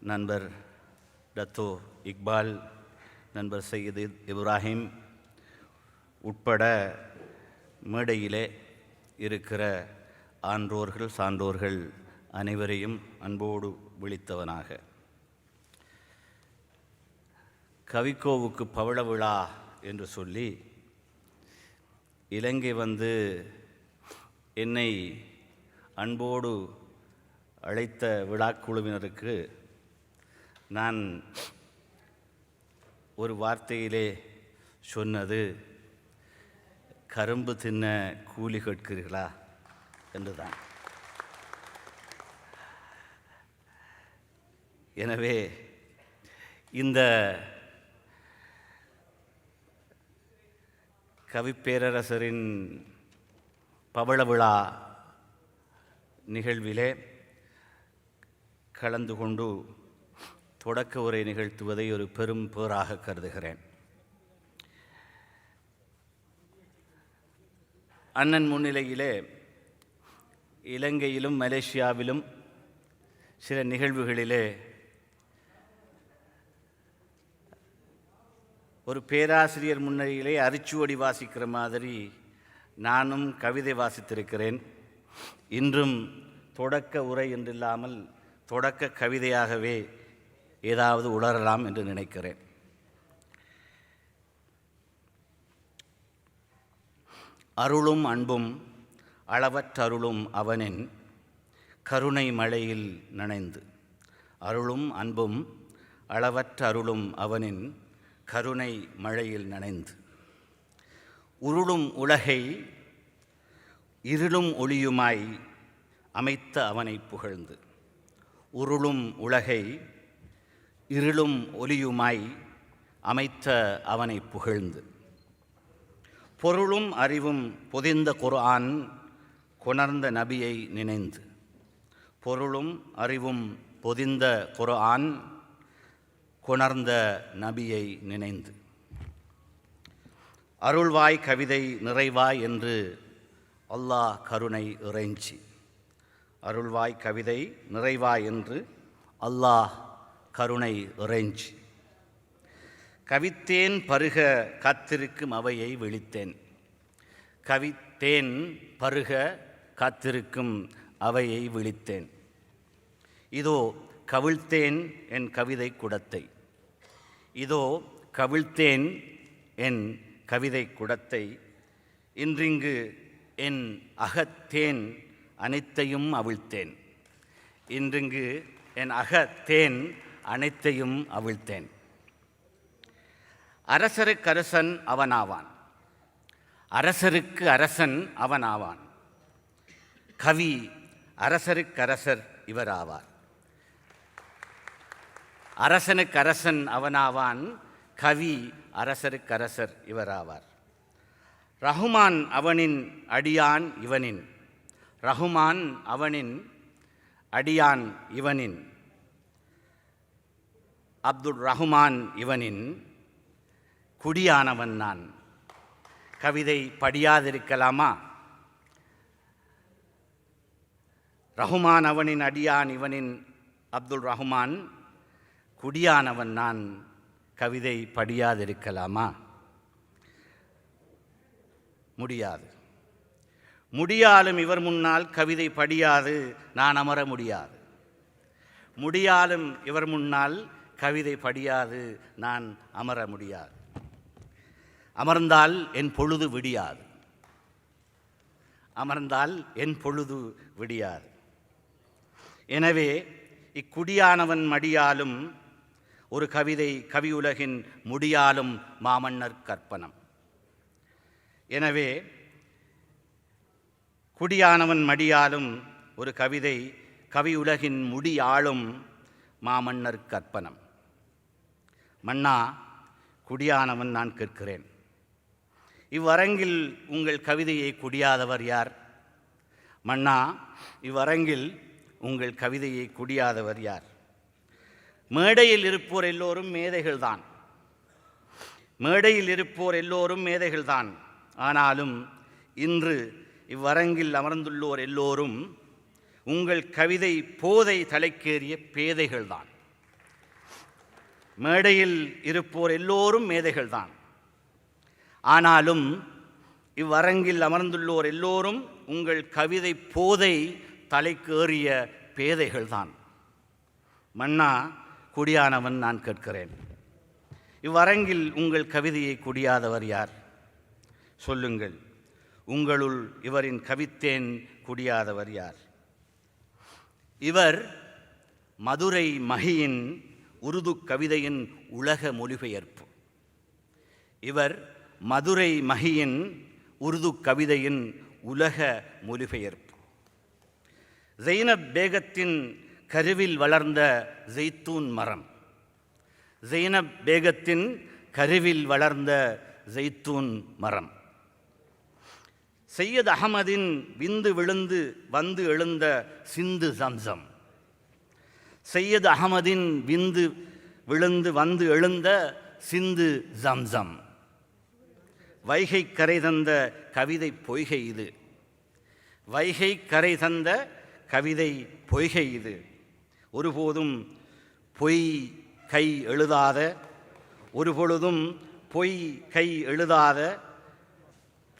நண்பர் டத்தோ இக்பால் நண்பர் சையது இப்ராஹிம் உட்பட மேடையிலே இருக்கிற ஆன்றோர்கள் சான்றோர்கள் அனைவரையும் அன்போடு விழித்தவனாக. கவிக்கோவுக்கு பவள விழா என்று சொல்லி இலங்கை வந்து என்னை அன்போடு அழைத்த விழாக்குழுவினருக்கு நான் ஒரு வார்த்தையிலே சொன்னது கரும்பு தின்ன கூலி கேட்கிறீர்களா? என்றுதான். எனவே இந்த கவிப்பேரரசரின் பவள விழா நிகழ்விலே கலந்து கொண்டு தொடக்க உரை நிகழ்த்துவதை ஒரு பெரும் போராக கருதுகிறேன். அண்ணன் முன்னிலையிலே இலங்கையிலும் மலேசியாவிலும் சில நிகழ்வுகளிலே ஒரு பேராசிரியர் முன்னிலையிலே அரிச்சுவடி வாசிக்கிற மாதிரி நானும் கவிதை வாசித்திருக்கிறேன். இன்றும் தொடக்க உரை என்றில்லாமல் தொடக்க கவிதையாகவே ஏதாவது உளரலாம் என்று நினைக்கிறேன். அருளும் அன்பும் அளவற்றருளும் அவனின் கருணை மழையில் நனைந்து. அருளும் அன்பும் அளவற்ற அருளும் அவனின் கருணை மழையில் நனைந்து. உருளும் உலகை இருளும் ஒளியுமாய் அமைத்த அவனை புகழ்ந்து. உருளும் உலகை இருளும் ஒலியுமாய் அமைத்த அவனை புகழ்ந்து. பொருளும் அறிவும் பொதிந்த குர்ஆன் கொணர்ந்த நபியை நினைந்து. பொருளும் அறிவும் பொதிந்த குர்ஆன் கொணர்ந்த நபியை நினைந்து. அருள்வாய் கவிதை நிறைவாய் என்று அல்லாஹ் கருணை இறைஞ்சி. அருள்வாய் கவிதை நிறைவாய் என்று அல்லாஹ் கருணை ரேஞ்ச் கவித்தேன் பருக காத்திருக்கும் அவையை விழித்தேன். கவித்தேன் பருக காத்திருக்கும் அவையை விழித்தேன். இதோ கவிழ்த்தேன் என் கவிதை குடத்தை. இதோ கவிழ்த்தேன் என் கவிதை குடத்தை. இன்றிங்கு என் அகத்தேன் அனைத்தையும் அவிழ்த்தேன். இன்றிங்கு என் அகத்தேன் அனைத்தையும் அவிழ்த்தேன். அரசருக்கரசன் அவனாவான். அரசருக்கு அரசன் அவனாவான். கவி அரசருக்கரசர் இவராவார். அரசனுக்கரசன் அவனாவான் கவி அரசருக்கரசர் இவராவார். ரஹுமான் அவனின் அடியான் இவனின். ரஹுமான் அவனின் அடியான் இவனின். அப்துல் ரஹ்மான் இவனின் குடியானவன் நான். கவிதை படியாதிருக்கலாமா? ரஹ்மான் அவனின் அடியான் இவனின் அப்துல் ரஹ்மான் குடியானவன் நான். கவிதை படியாதிருக்கலாமா? முடியாது. முடியாலும் இவர் முன்னால் கவிதை படியாது நான் அமர முடியாது. முடியாலும் இவர் முன்னால் கவிதை படியாது நான் அமர முடியாது. அமர்ந்தால் என் பொழுது விடியாது. அமர்ந்தால் என் பொழுது விடியாது. எனவே இக்குடியானவன் மடியாலும் ஒரு கவிதை கவியுலகின் முடியாலும் மாமன்னர் கற்பனம். எனவே குடியானவன் மடியாலும் ஒரு கவிதை கவியுலகின் முடியாளும் மாமன்னர் கற்பனம். மன்னா குடியானவன் நான் கேட்கிறேன். இவ்வரங்கில் உங்கள் கவிதையை குடியாதவர் யார்? மன்னா இவ்வரங்கில் உங்கள் கவிதையை குடியாதவர் யார்? மேடையில் இருப்போர் எல்லோரும் மேதைகள்தான். மேடையில் இருப்போர் எல்லோரும் மேதைகள்தான். ஆனாலும் இன்று இவ்வரங்கில் அமர்ந்துள்ளோர் எல்லோரும் உங்கள் கவிதை போதை தலைக்கேறிய பேதைகள்தான். மேடையில் இருப்போர் எல்லோரும் மேதைகள்தான். ஆனாலும் இவ்வரங்கில் அமர்ந்துள்ளோர் எல்லோரும் உங்கள் கவிதை போதை தலைக்கு ஏறிய பேதைகள்தான். மன்னா குடியானவன் நான் கேட்கிறேன். இவ்வரங்கில் உங்கள் கவிதையை குடியாதவர் யார்? சொல்லுங்கள். உங்களுள் இவரின் கவித்தேன் குடியாதவர் யார்? இவர் மதுரை மகியின் உருது கவிதையின் உலக மொழிபெயர்ப்பு. இவர் மதுரை மகியின் உருது கவிதையின் உலக மொழிபெயர்ப்பு. ஜெயினப் பேகத்தின் கருவில் வளர்ந்த ஜெய்தூன் மரம். ஜெயினப் பேகத்தின் கருவில் வளர்ந்த ஜெய்தூன் மரம். சையத் அகமதின் விந்து விழுந்து வந்து எழுந்த சிந்து சம்சம். சையத் அகமதின் விந்து விழுந்து வந்து எழுந்த சிந்து ஜம்சம். வைகை கரை தந்த கவிதை பொய்கை இது. வைகை கரை தந்த கவிதை பொய்கை இது. ஒருபோதும் பொய் கை எழுதாத ஒருபொழுதும் பொய் கை எழுதாத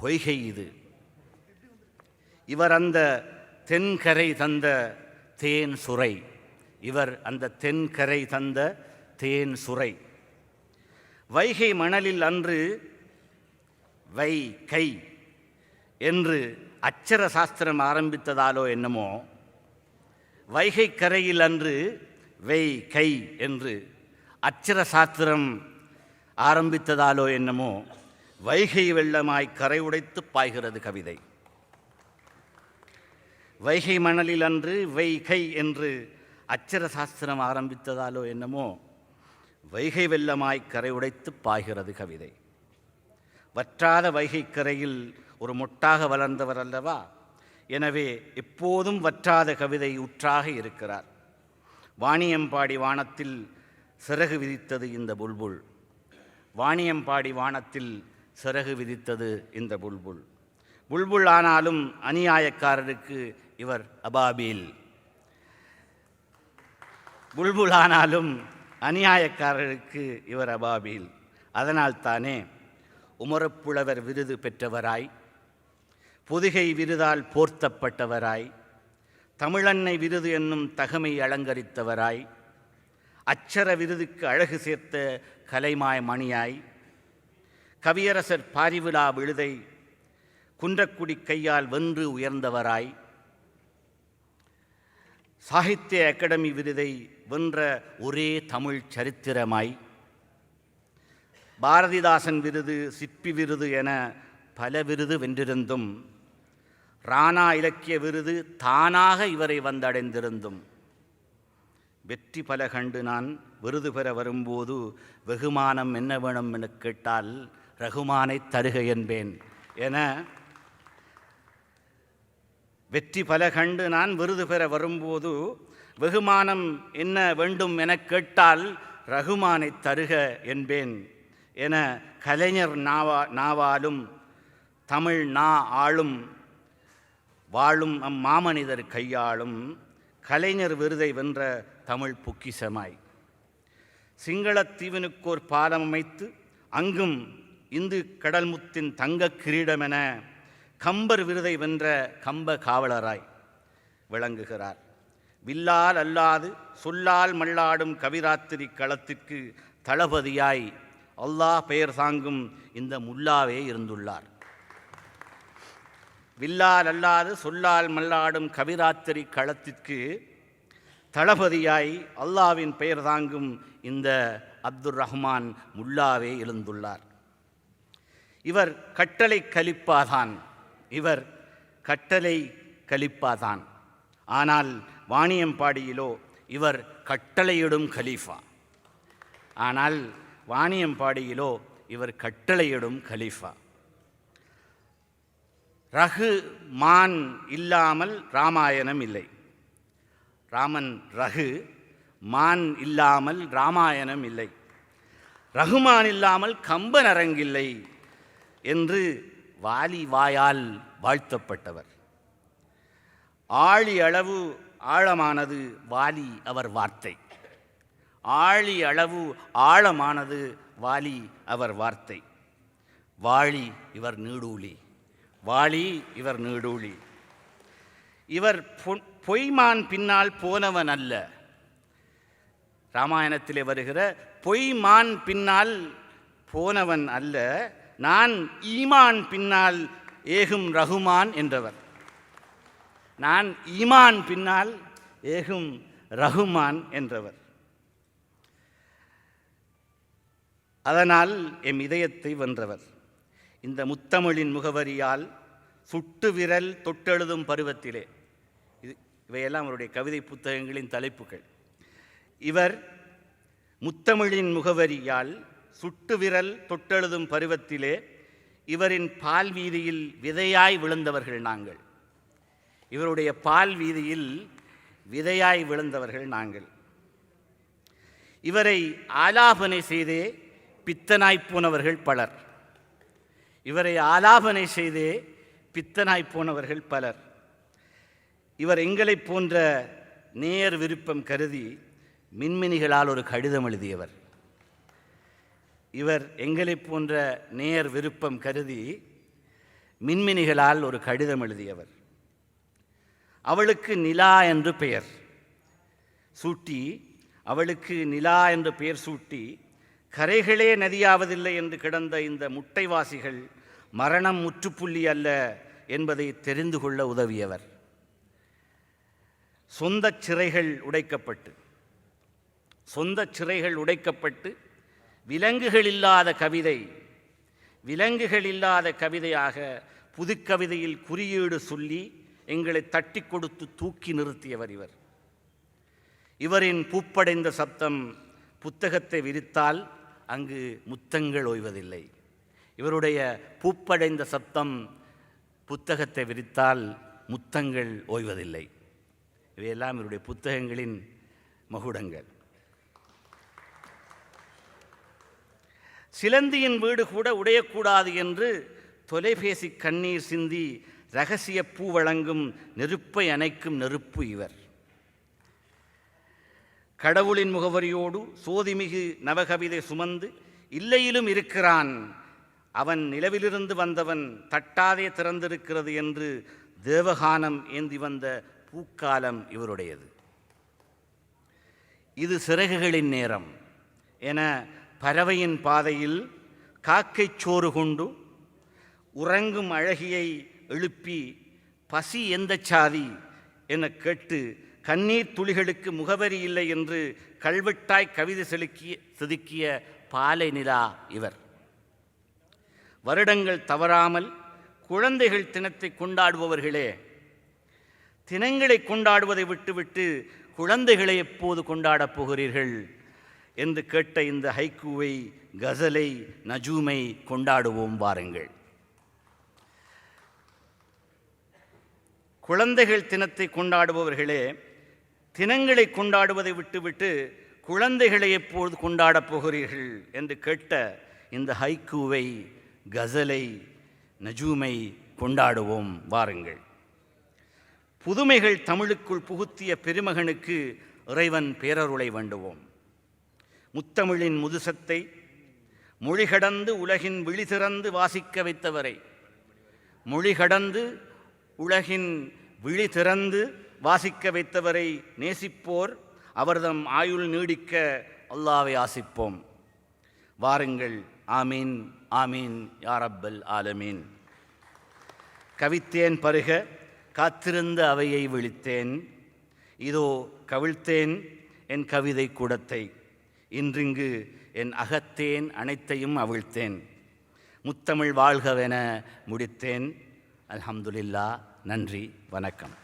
பொய்கை இது. இவர் அந்த தென்கரை தந்த தேன் சுரை. இவர் அந்த தென்கரை தந்த தேன் சுரை. வைகை மணலில் அன்று வை கை என்று அச்சர சாஸ்திரம் ஆரம்பித்ததாலோ என்னமோ வைகை கரையில் அன்று வை கை என்று அச்சர சாஸ்திரம் ஆரம்பித்ததாலோ என்னமோ வைகை வெள்ளமாய் கரை உடைத்து பாய்கிறது கவிதை. வைகை மணலில் அன்று வைகை என்று அச்சர சாஸ்திரம் ஆரம்பித்ததாலோ என்னமோ வைகை வெள்ளமாய் கரை உடைத்து பாய்கிறது கவிதை. வற்றாத வைகை கரையில் ஒரு மொட்டாக வளர்ந்தவர் அல்லவா? எனவே எப்போதும் வற்றாத கவிதை உற்றாக இருக்கிறார். வாணியம்பாடி வானத்தில் சிறகு விதித்தது இந்த புல்புல். வாணியம்பாடி வானத்தில் சிறகு விதித்தது இந்த புல்புல். புல்புல் ஆனாலும் அநியாயக்காரருக்கு இவர் அபாபீல். புல்புலானாலும் அநியாயக்காரருக்கு இவர் அபாபில். அதனால்தானே உமரப்புலவர் விருது பெற்றவராய் பொதிகை விருதால் போர்த்தப்பட்டவராய் தமிழன்னை விருது என்னும் தகமை அலங்கரித்தவராய் அச்சர விருதுக்கு அழகு சேர்த்த கலைமாய் மணியாய் கவியரசர் பாரிவிழா விழுதை குன்றக்குடி கையால் வென்று உயர்ந்தவராய் சாகித்ய அகாடமி விருதை வென்ற ஒரே தமிழ் சரித்திரமாய் பாரதிதாசன் விருது சிற்பி விருது என பல விருது வென்றிருந்தும் ராணா இலக்கிய விருது தானாக இவரை வந்தடைந்திருந்தும். வெற்றி பல கண்டு நான் விருது பெற வரும்போது வெகுமானம் என்ன வேணும் என கேட்டால் ரகுமானை தருக என்பேன் என வெற்றி பல கண்டு நான் விருது பெற வரும்போது வெகுமானம் என்ன வேண்டும் எனக் கேட்டால் ரகுமானை தருக என்பேன் என கலைஞர் நாவா நாவாலும் தமிழ் நா ஆளும் வாழும் அம்மாமனிதர் கையாளும் கலைஞர் விருதை வென்ற தமிழ் பொக்கிசமாய் சிங்களத்தீவினுக்கோர் பாலம் அமைத்து அங்கும் இந்து கடல்முத்தின் தங்க கிரீடமென கம்பர் விருதை வென்ற கம்ப காவலராய் விளங்குகிறார். வில்லால் அல்லாது சொல்லால் மல்லாடும் கவிராத்திரி களத்திற்கு தளபதியாய் அல்லாஹ் பெயர் தாங்கும் இந்த முல்லாவே இருந்துள்ளார். வில்லால் அல்லாது சொல்லால் மல்லாடும் கவிராத்திரி களத்திற்கு தளபதியாய் அல்லாவின் பெயர் தாங்கும் இந்த அப்துர் ரஹ்மான் முல்லாவே எழுந்துள்ளார் இவர் கட்டளை கலிப்பாதான். இவர் கட்டளை கலிப்பாதான். ஆனால் வாணியம்பாடியிலோ இவர் கட்டளையிடும் கலீஃபா. ஆனால் வாணியம்பாடியிலோ இவர் கட்டளையிடும் கலீஃபா. ரகு மான் இல்லாமல் ராமாயணம் இல்லை. ராமன் ரகு மான் இல்லாமல் ராமாயணம் இல்லை. ரகுமான் இல்லாமல் கம்பன் அரங்கில்லை என்று வாலி வாயால் வாழ்த்தப்பட்டவர். ஆழி அளவு ஆழமானது வாலி அவர் வார்த்தை. ஆழி அளவு ஆழமானது வாலி அவர் வார்த்தை. வாழி இவர் நீடூழி. வாழி இவர் நீடூழி. இவர் பொ- பொய்மான் பின்னால் போனவன் அல்ல. ராமாயணத்திலே வருகிற பொய்மான் பின்னால் போனவன் அல்ல. நான் ஈமான் பின்னால் ஏகும் ரகுமான் என்றவர். நான் ஈமான் பின்னால் ஏகும் ரகுமான் என்றவர். அதனால் எம் இதயத்தை வென்றவர். இந்த முத்தமிழின் முகவரியால் சுட்டு விரல் தொட்டெழுதும் பருவத்திலே இது இவையெல்லாம் அவருடைய கவிதை புத்தகங்களின் தலைப்புகள். இவர் முத்தமிழின் முகவரியால் சுட்டு விரல் தொட்டெழுதும் பருவத்திலே இவரின் பால் வீதியில் விதையாய் விழுந்தவர்கள் நாங்கள். இவருடைய பால் வீதியில் விதையாய் விழுந்தவர்கள் நாங்கள். இவரை ஆலாபனை செய்தே பித்தனாய் போனவர்கள் பலர். இவரை ஆலாபனை செய்தே பித்தனாய் போனவர்கள் பலர். இவர் எங்களைப் போன்ற நேர் விருப்பம் கருதி மின்மினிகளால் ஒரு கடிதம் எழுதியவர். இவர் எங்களைப் போன்ற நேர் விருப்பம் கருதி மின்மினிகளால் ஒரு கடிதம் எழுதியவர். அவளுக்கு நிலா என்று பெயர். சூட்டி அவளுக்கு நிலா என்று பெயர் சூட்டி கரைகளே நதியாவதில்லை என்று கிடந்த இந்த முட்டைவாசிகள் மரணம் முற்றுப்புள்ளி அல்ல என்பதை தெரிந்து கொள்ள உதவியவர். சொந்த சிறைகள் உடைக்கப்பட்டு சொந்த சிறைகள் உடைக்கப்பட்டு விலங்குகள் இல்லாத கவிதை விலங்குகள் இல்லாத கவிதையாக புதுக்கவிதையில் குறியீடு சொல்லி எங்களை தட்டி கொடுத்து தூக்கி நிறுத்தியவர் இவர். இவரின் பூப்படைந்த சப்தம் புத்தகத்தை விரித்தால் அங்கு முத்தங்கள் ஓய்வதில்லை. இவருடைய பூப்படைந்த சப்தம் புத்தகத்தை விரித்தால் முத்தங்கள் ஓய்வதில்லை. இவையெல்லாம் இவருடைய புத்தகங்களின் மகுடங்கள். சிலந்தியின் வீடு கூட உடையக்கூடாது என்று தொலைபேசி கண்ணீர் சிந்தி ரகசிய பூ வழங்கும் நெருப்பை அணைக்கும் நெருப்பு இவர். கடவுளின் முகவரியோடு சோதிமிகு நவகவிதை சுமந்து இல்லையிலும் இருக்கிறான். அவன் நிலவிலிருந்து வந்தவன் தட்டாதே திறந்திருக்கிறது என்று தேவகானம் ஏந்தி வந்த பூக்காலம் இவருடையது. இது சிறகுகளின் நேரம் என பறவையின் பாதையில் காக்கைச் சோறு கொண்டு உறங்கும் அழகியை எழுப்பி பசி எந்த சாதி என கேட்டு கண்ணீர் துளிகளுக்கு முகவரி இல்லை என்று கல்வெட்டாய் கவிதை செலுக்கிய செதுக்கிய பாலை நிலா இவர். வருடங்கள் தவறாமல் குழந்தைகள் தினத்தை கொண்டாடுபவர்களே தினங்களை கொண்டாடுவதை விட்டுவிட்டு குழந்தைகளை எப்போது கொண்டாடப் போகிறீர்கள்? என்று கேட்ட இந்த ஹைக்கூவை கசலை நஜூமை கொண்டாடுவோம் வாருங்கள். குழந்தைகள் தினத்தை கொண்டாடுபவர்களே தினங்களை கொண்டாடுவதை விட்டுவிட்டு குழந்தைகளை எப்போது கொண்டாடப் போகிறீர்கள் என்று கேட்ட இந்த ஹைக்கூவை கசலை நஜூமை கொண்டாடுவோம் வாருங்கள். புதுமைகள் தமிழுக்குள் புகுத்திய பெருமகனுக்கு இறைவன் பேரருளை வேண்டுவோம். முத்தமிழின் முதுசத்தை மொழி கடந்து உலகின் விழி திறந்து வாசிக்க வைத்தவரை. மொழி கடந்து உலகின் விழி திறந்து வாசிக்க வைத்தவரை நேசிப்போர் அவர்தம் ஆயுள் நீடிக்க அல்லாவை ஆசிப்போம். வாருங்கள் ஆமீன் ஆமீன் யாரப்பல் ஆலமீன். கவித்தேன் பருக காத்திருந்த அவையை விழித்தேன். இதோ கவிழ்த்தேன் என் கவிதை கூடத்தை. இன்றிங்கு என் அகத்தேன் அனைத்தையும் அவிழ்த்தேன். முத்தமிழ் வாழ்கவென முடித்தேன். அல்ஹம்துலில்லா நன்றி. வணக்கம்.